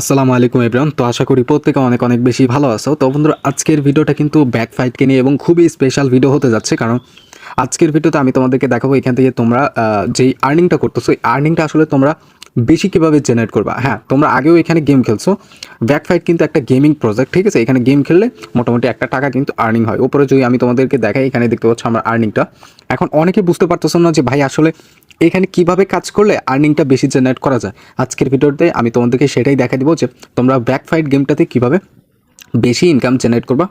আসসালামু আলাইকুম এব্রাম তো আশা করি প্রত্যেকে অনেক অনেক বেশি ভালো আছো। তো বন্ধুরা, আজকের ভিডিওটা কিন্তু ব্যাক ফাইটকে নিয়ে এবং খুবই স্পেশাল ভিডিও হতে যাচ্ছে কারণ আজকের ভিডিওতে আমি তোমাদেরকে দেখাবো এখান থেকে তোমরা যেই আর্নিংটা করতেছো, এই আর্নিংটা আসলে তোমরা বেশি কীভাবে জেনারেট করবা। হ্যাঁ তোমরা আগেও এখানে গেম খেলছো। ব্যাক ফাইট কিন্তু একটা গেমিং প্রজেক্ট ঠিক আছে? এখানে গেম খেললে মোটামুটি একটা টাকা কিন্তু আর্নিং হয়। উপরে যদি আমি তোমাদেরকে দেখাই, এখানে দেখতে পাচ্ছ আমার আর্নিংটা এখন অনেকে বুঝতে পারতেছো না যে ভাই আসলে এখানে কীভাবে কাজ করলে আর্নিংটা বেশি জেনারেট করা যায়? আজকের ভিডিওতে আমি তোমাদেরকে সেটাই দেখা দিব যে তোমরা ব্যাকফাইট গেমটাতে কীভাবে বেশি ইনকাম জেনারেট করবা।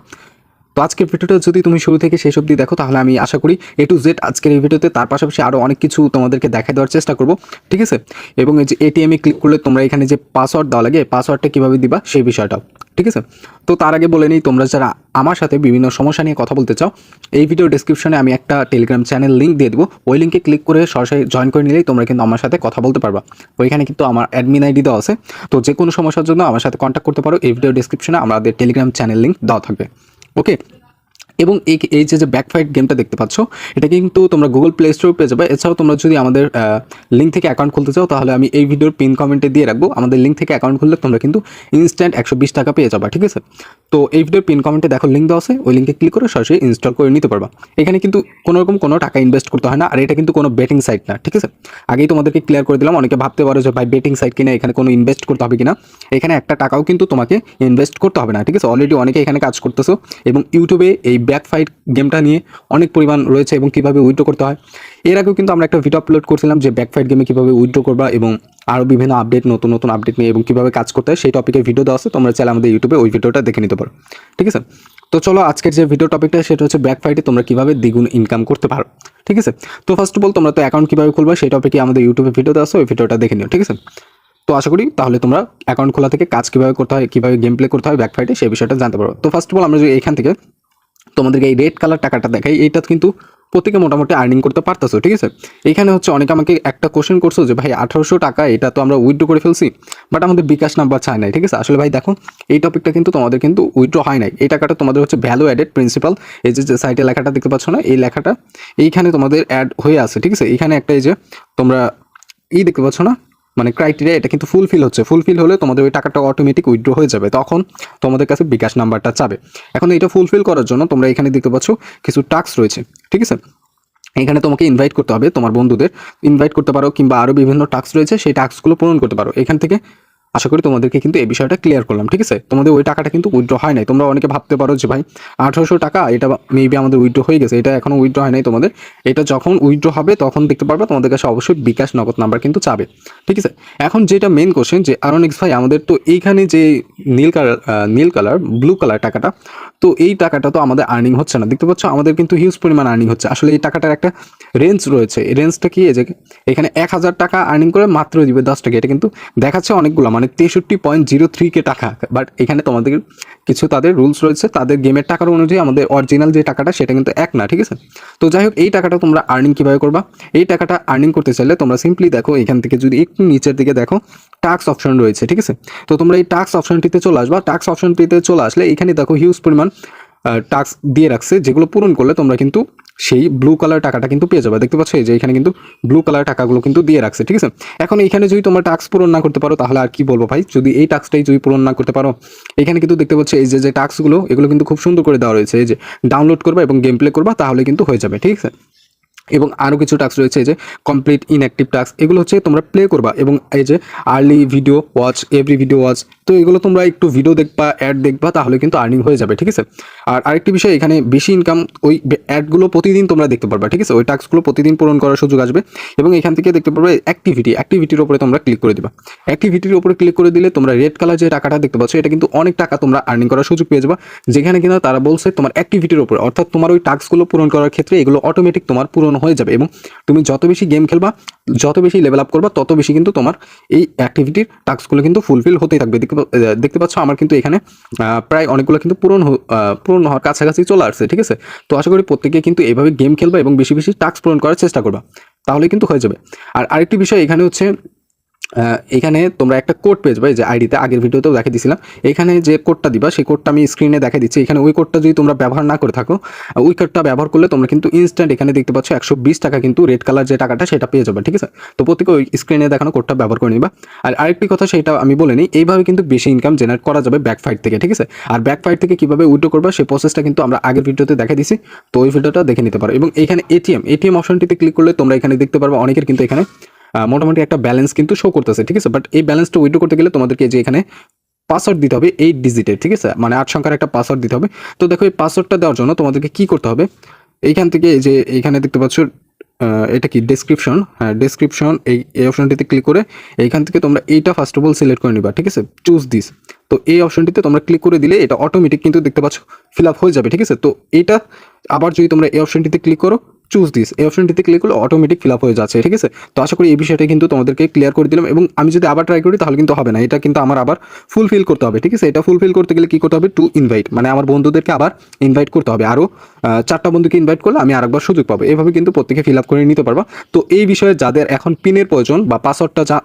তো আজকের ভিডিওটা যদি তুমি শুরু থেকে শেষ অবধি দেখো, তাহলে আমি আশা করি এ টু জেড আজকের এই ভিডিওতে তার পাশাপাশি আরও অনেক কিছু তোমাদেরকে দেখা দেওয়ার চেষ্টা করব, ঠিক আছে? এবং এই যে এটিএমে ক্লিক করলে তোমরা এখানে যে পাসওয়ার্ড দেওয়া লাগে পাসওয়ার্ডটা কীভাবে দিবা সেই বিষয়টাও, ঠিক আছে? তো তার আগে বলে নিই, তোমরা যারা আমার সাথে বিভিন্ন সমস্যা নিয়ে কথা বলতে চাও, এই ভিডিও ডিসক্রিপশনে আমি একটা টেলিগ্রাম চ্যানেল লিঙ্ক দিয়ে দেবো। ওই লিঙ্কে ক্লিক করে সরাসরি জয়েন করে নিলেই তোমরা কিন্তু আমার সাথে কথা বলতে পারবা। ওইখানে কিন্তু আমার অ্যাডমিন আইডি দেওয়া আছে। তো যে কোনো সমস্যার জন্য আমার সাথে কন্ট্যাক্ট করতে পারো। এই ভিডিও ডিসক্রিপশনে আমাদের টেলিগ্রাম চ্যানেল লিঙ্ক দেওয়া থাকবে। ওকে এবং এই যে যে ব্যাক ফাইট গেমটা দেখতে পাচ্ছ, এটা কিন্তু তোমরা গুগল প্লে স্টোর পেয়ে যাবে। এছাড়াও তোমরা যদি আমাদের লিঙ্ক থেকে অ্যাকাউন্ট খুলতে চাও, তাহলে আমি এই ভিডিওর পিন কমেন্টে দিয়ে রাখব। আমাদের লিঙ্ক থেকে অ্যাকাউন্ট খুললে তোমরা কিন্তু ইনস্ট্যান্ট একশো বিশ টাকা পেয়ে যাবে, ঠিক আছে? তো এই ভিডিওর পিন কমেন্টে দেখো লিঙ্ক দেওয়া আছে। ওই লিঙ্কে ক্লিক করে সরাসরি ইনস্টল করে নিতে পারবা। এখানে কিন্তু কোনো রকম কোনো টাকা ইনভেস্ট করতে হয় না, আর এটা কিন্তু কোনো বেটিং সাইট না, ঠিক আছে? আগেই তোমাদেরকে ক্লিয়ার করে দিলাম, অনেকে ভাবতে পারো যে ভাই বেটিং সাইট কিনা, এখানে কোনো ইনভেস্ট করতে হবে কিনা। এখানে একটা টাকাও কিন্তু তোমাকে ইনভেস্ট করতে হবে না, ঠিক আছে? অলরেডি অনেকে এখানে কাজ করতেছো, এবং ইউটিউবে এই ব্যাক ফাইট গেমটা নিয়ে অনেক পরিমাণ রয়েছে এবং কীভাবে উইড্রো করতে হয়। এর আগেও কিন্তু আমরা একটা ভিডিও আপলোড করছিলাম যে ব্যাক ফাইট গেমে কীভাবে উইড্রো করবা এবং আরও বিভিন্ন আপডেট নতুন নতুন আপডেট নিয়ে এবং কীভাবে কাজ করতে হয়, সেই টপিকের ভিডিও দেওয়া আছে, তোমরা চাইলে আমাদের ইউটিউবে ওই ভিডিওটা দেখে নিতে পারো। ঠিক আছে? তো চলো আজকের যে ভিডিও টপিকটা সেটা হচ্ছে ব্যাক ফাইটে তোমরা কীভাবে দ্বিগুণ ইনকাম করতে পারো। ঠিক আছে? তো ফার্স্ট অফ অল তোমরা তো অ্যাকাউন্ট কীভাবে খুলবা, সেই টপিকে আমাদের ইউটিউবে ভিডিও দেওয়া আছে, ওই ভিডিওটা দেখে নিও। ঠিক আছে? তো আশা করি তাহলে তোমরা অ্যাকাউন্ট খোলা থেকে কাজ কীভাবে করতে হয়, কীভাবে গেম প্লে করতে হয় ব্যাক ফাইটে সেই বিষয়টা জানতে পারো। তো ফার্স্ট অফ অল আমরা যদি এখান থেকে তোমাদেরকে এই রেড কালার টাকাটা দেখাই, এইটা কিন্তু প্রত্যেকে মোটামুটি আর্নিং করতে পারতেছো, ঠিক আছে? এখানে হচ্ছে অনেকে আমাকে একটা কোশ্চেন করছ যে, ভাই, আঠারোশো টাকা, এটা তো আমরা উইথড্র করে ফেলছি বাট আমাদের বিকাশ নাম্বার চায় নাই, ঠিক আছে? আসলে ভাই, দেখো, এই টপিকটা কিন্তু তোমাদের কিন্তু উইথড্র হয় নাই। এই টাকাটা তোমাদের হচ্ছে ভ্যালু অ্যাডেড প্রিন্সিপাল এই যে সাইটে লেখাটা দেখতে পাচ্ছ না, এই লেখাটা, এইখানে তোমাদের অ্যাড হয়ে আছে, ঠিক আছে? এখানে একটা এই যে, তোমরা এই দেখতে পাচ্ছ না? মানে ক্রাইটেরিয়া এটা কিন্তু ফুলফিল হচ্ছে। ফুলফিল হলে তোমাদের ওই টাকাটা অটোমেটিক উইথড্র হয়ে যাবে। তখন তোমাদের কাছে বিকাশ নাম্বারটা চাবে। এখন এটা ফুলফিল করার জন্য তোমরা এখানে দেখতে পাচ্ছ কিছু টাস্ক রয়েছে। ঠিক আছে? এখানে তোমাকে ইনভাইট করতে হবে তোমার বন্ধুদের। ইনভাইট করতে পারো কিংবা আরও বিভিন্ন টাস্ক রয়েছে। সেই টাস্কগুলো পূরণ করতে পারো। এখান থেকে আশা করি তোমাদেরকে কিন্তু এই বিষয়টা ক্লিয়ার করলাম, ঠিক আছে? তোমাদের ওই টাকাটা কিন্তু উইথড্র হয় নাই। তোমরা অনেকে ভাবতে পারো যে, ভাই, আঠারোশো টাকা, এটা মেবি আমাদের উইথড্র হয়ে গেছে, এটা এখনও উইথড্র হয় নাই তোমাদের। এটা যখন উইথড্র হবে, তখন দেখতে পারবে তোমাদের কাছে অবশ্যই বিকাশ নগদ নাম্বার কিন্তু চাবে ঠিক আছে? এখন যেটা মেন কোশ্চেন যে আরোনিক্স ভাই, আমাদের তো এইখানে যে নীল কালার নীল কালার ব্লু কালার টাকাটা তো এই টাকাটা তো আমাদের আর্নিং হচ্ছে না। দেখতে পাচ্ছ, আমাদের কিন্তু হিউজ পরিমাণ আর্নিং হচ্ছে। আসলে এই টাকাটার একটা রেঞ্জ রয়েছে। এই রেঞ্জটা কি? যে এখানে এক হাজার টাকা আর্নিং করে মাত্র দিবে দশ টাকা। এটা কিন্তু দেখাচ্ছে অনেকগুলো মানে তেষট্টি পয়েন্ট জিরো থ্রি কে টাকা। বাট এখানে তোমাদের কিছু তাদের রুলস রয়েছে। তাদের গেমের টাকার অনুযায়ী আমাদের অরিজিনাল যে টাকাটা, সেটা কিন্তু এক না, ঠিক আছে? তো যাই হোক, এই টাকাটা তোমরা আর্নিং কীভাবে করবা? এই টাকাটা আর্নিং করতে চাইলে তোমরা সিম্পলি দেখো, এখান থেকে যদি একটু নিচের দিকে দেখো টাক্স অপশন রয়েছে, ঠিক আছে? তো তোমরা এই টাক্স অপশনটিতে চলে আসবা। টাক্স অপশনটিতে চলে আসলে এখানে দেখো হিউজ পরিমাণ টাস্ক দিয়ে রাখছে, যেগুলো পূরণ করলে তোমরা কিন্তু সেই ব্লু কালার টাকাটা কিন্তু পেয়ে যাবে। দেখতে পাচ্ছ এই যে এখানে কিন্তু ব্লু কালার টাকাগুলো কিন্তু দিয়ে রাখছে, ঠিক আছে? এখন এইখানে যদি তোমরা টাস্ক পূরণ না করতে পারো, তাহলে আর কি বলব ভাই? যদি এই টাস্কটাই যদি পূরণ না করতে পারো, এখানে কিন্তু দেখতে পাচ্ছ এই যে যে টাস্কগুলো এগুলো কিন্তু খুব সুন্দর করে দেওয়া রয়েছে। এই যে ডাউনলোড করবা এবং গেম প্লে করবা, তাহলে কিন্তু হয়ে যাবে, ঠিক আছে? এবং আরও কিছু টাস্ক রয়েছে, এই যে কমপ্লিট ইনঅ্যাক্টিভ টাস্ক এগুলো হচ্ছে তোমরা প্লে করবা। এবং এই যে early video watch every video watch তো এগুলো তোমরা একটু ভিডিও দেখবা অ্যাড দেখবা, তাহলে কিন্তু আর্নিং হয়ে যাবে, ঠিক আছে? আর আরেকটি বিষয়, এখানে বেশি ইনকাম ওই অ্যাডগুলো প্রতিদিন তোমরা দেখতে পারবা, ঠিক আছে? ওই টাস্কগুলো প্রতিদিন পূরণ করার সুযোগ আসবে এবং এখান থেকে দেখতে পারবে অ্যাক্টিভিটি অ্যাক্টিভিটির উপরে তোমরা ক্লিক করে দিবা। অ্যাক্টিভিটির উপরে ক্লিক করে দিলে তোমরা রেড কালার যে টাকাটা দেখতে পাচ্ছ, এটা কিন্তু অনেক টাকা তোমরা আর্নিং করার সুযোগ পেয়ে যাবা, যেখানে কিনা তারা বলছে তোমার অ্যাক্টিভিটির উপরে, অর্থাৎ তোমার ওই টাস্কগুলো পূরণ করার ক্ষেত্রে এগুলো অটোমেটিক তোমার পূরণ হয়ে যাবে এবং তুমি যত বেশি গেম খেলবা, যত বেশি লেভেল আপ করবা, তত বেশি কিন্তু তোমার এই অ্যাক্টিভিটির টাস্কগুলো কিন্তু ফুলফিল হতেই থাকবে। দেখতে পাচ্ছ, আমার কিন্তু এখানে প্রায় অনেকগুলো কিন্তু পূরণ পূরণ হওয়ার কাছাকাছি চলে আসছে, ঠিক আছে? তো আশা করি প্রত্যেকে কিন্তু এইভাবে গেম খেলবা এবং বেশি বেশি টাস্ক পূরণ করার চেষ্টা করবা। তাহলে কিন্তু হয়ে যাবে। আর আরেকটি বিষয় এখানে হচ্ছে এখানে তোমরা একটা কোড পেয়ে যাবে যে আইডিতে আগের ভিডিওতেও দেখে দিয়েছিলাম। এখানে যে কোডটা দিবা, সেই কোডটা আমি স্ক্রিনে দেখে দিচ্ছি। এখানে ওই কোডটা যদি তোমরা ব্যবহার না করে থাকো ওই কোডটা ব্যবহার করলে তোমরা কিন্তু ইনস্ট্যান্ট এখানে দেখতে পাচ্ছ একশো বিশ টাকা কিন্তু রেড কালার যে টাকাটা, সেটা পেয়ে যাবে, ঠিক আছে? তো প্রত্যেকে ওই স্ক্রিনে দেখানো কোডটা ব্যবহার করে নিবা। আর আরেকটি কথা সেটা আমি বলে নিই, এইভাবে কিন্তু বেশি ইনকাম জেনারেট করা যাবে ব্যাক ফাইট থেকে, ঠিক আছে? আর ব্যাক ফাইট থেকে কীভাবে উইড্রো করবা, সেই প্রসেসটা কিন্তু আমরা আগের ভিডিওতে দেখে দিছি তো ওই ভিডিওটা দেখে নিতে পারো। এবং এখানে এটিএম এটিএম অপশনটিতে ক্লিক করলে তোমরা এখানে দেখতে পারবে, অনেকের কিন্তু এখানে মোটামুটি একটা ব্যালেন্স কিন্তু শো করতেছে, ঠিক আছে? বাট এই ব্যালেন্সটা উইড্রো করতে গেলে তোমাদেরকে যে এখানে পাসওয়ার্ড দিতে হবে এইট ডিজিটের ঠিক আছে? মানে আট সংখ্যার একটা পাসওয়ার্ড দিতে হবে। তো দেখো এই পাসওয়ার্ডটা দেওয়ার জন্য তোমাদেরকে কি করতে হবে? এইখান থেকে যে এইখানে দেখতে পাচ্ছ এটা কি ডেসক্রিপশন হ্যাঁ ডেসক্রিপশন এই এই অপশনটিতে ক্লিক করে এইখান থেকে তোমরা এইটা ফার্স্ট অফ অল সিলেক্ট করে নিবা, ঠিক আছে? চুজ দিস তো এই অপশনটিতে তোমরা ক্লিক করে দিলে এটা অটোমেটিক কিন্তু দেখতে পাচ্ছ ফিল আপ হয়ে যাবে, ঠিক আছে? তো এটা আবার যদি তোমরা এই অপশনটিতে ক্লিক করো চুজ দিস এই অপশনটিতে ক্লিক করলে অটোমেটিক ফিল আপ হয়ে যাচ্ছে, ঠিক আছে? তো আশা করি এই বিষয়টা কিন্তু তোমাদেরকে ক্লিয়ার করে দিলাম এবং আমি যদি আবার ট্রাই করি তাহলে কিন্তু হবে না। এটা কিন্তু আমার আবার ফুলফিল করতে হবে, ঠিক আছে? এটা ফুলফিল করতে গেলে কি করতে হবে? টু ইনভাইট মানে আমার বন্ধুদেরকে আবার ইনভাইট করতে হবে। আরও চারটা বন্ধুকে ইনভাইট করলে আমি আরেকবার সুযোগ পাবো। এভাবে কিন্তু প্রত্যেকে ফিল আপ করে নিতে পারবা। তো এই বিষয়ে যাদের এখন পিনের প্রয়োজন বা পাসওয়ার্ডটা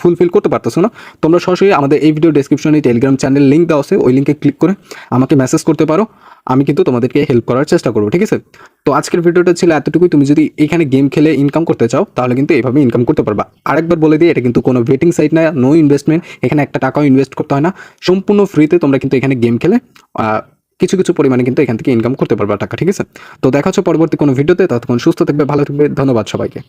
ফুলফিল করতে পারতেছো না, তোমরা সরাসরি আমাদের এই ভিডিও ডেসক্রিপশনে টেলিগ্রাম চ্যানেল লিঙ্ক দেওয়া আছে, ওই লিঙ্কে ক্লিক করে আমাকে মেসেজ করতে পারো। আমি কিন্তু তোমাদেরকে হেল্প করার চেষ্টা করব, ঠিক আছে? তো আজকের ভিডিওটা ছিল এতটুকুই। তুমি যদি এখানে গেম খেলে ইনকাম করতে চাও, তাহলে কিন্তু এইভাবে ইনকাম করতে পারবা। আরেকবার বলে দিই, এটা কিন্তু কোনো বেটিং সাইট না নো ইনভেস্টমেন্ট এখানে একটা টাকাও ইনভেস্ট করতে হয় না। সম্পূর্ণ ফ্রিতে তোমরা কিন্তু এখানে গেম খেলে কিছু কিছু পরিমাণে কিন্তু এখান থেকে ইনকাম করতে পারবা টাকা, ঠিক আছে? তো দেখা হচ্ছে পরবর্তী কোনো ভিডিওতে ততক্ষণ সুস্থ থাকবে, ভালো থাকবে। ধন্যবাদ সবাইকে।